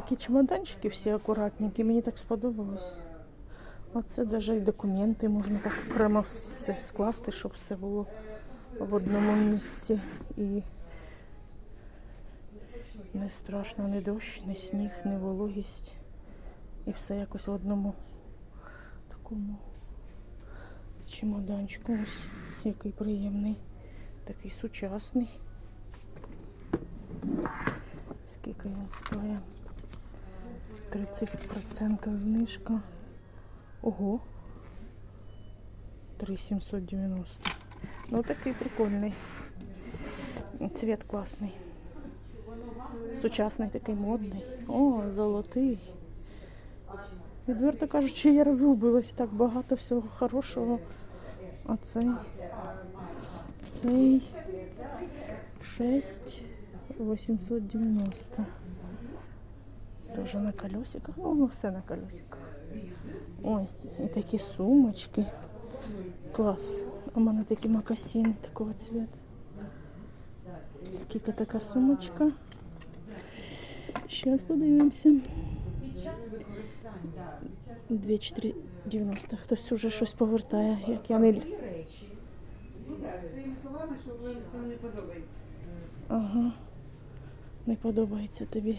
такі чемоданчики всі акуратненькі, мені так сподобалось. Оце навіть документи можна так окремо все скласти, щоб все було в одному місці. І не страшно, не дощ, не сніг, не вологість. І все якось в одному такому чемоданчику. Ось який приємний, такий сучасний. Скільки він стоїть? 30% знижка. Ого. 3790. Ну такий прикольний. Цвет класний. Сучасний такий модний. О, золотий. Відверто кажучи, я розгубилась так багато всього хорошого. А цей. Цей 6 890. Тоже на колесиках. Ну, все на колесиках. Ой, і такі сумочки. Клас. У мене такі макасини такого цвета. Скільки така сумочка? Зараз подивимося. 2490. Хтось уже щось повертає, як я не. Ну. Ага. Не подобається тобі.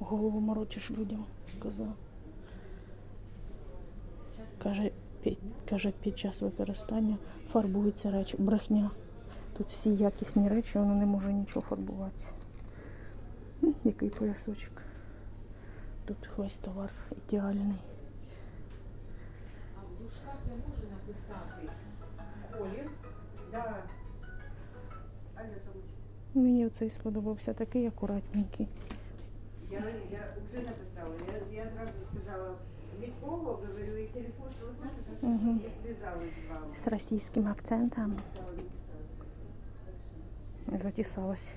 Голову морочиш людям, казав. Каже, під, каже, під час використання фарбуються речі. Брехня. Тут всі якісні речі, воно не може нічого фарбуватися. Який поясочок. Тут весь товар ідеальний. А в дужках я можу написати колір. Да. Мені оцей сподобався, такий акуратненький. Я, я вже написала. Я, я зразу сказала, від кого, говорю, і телефон, що ви знаєте, я зв'язалась з вами. З російським акцентом. Написала, написала. Хорошо. Затісалась.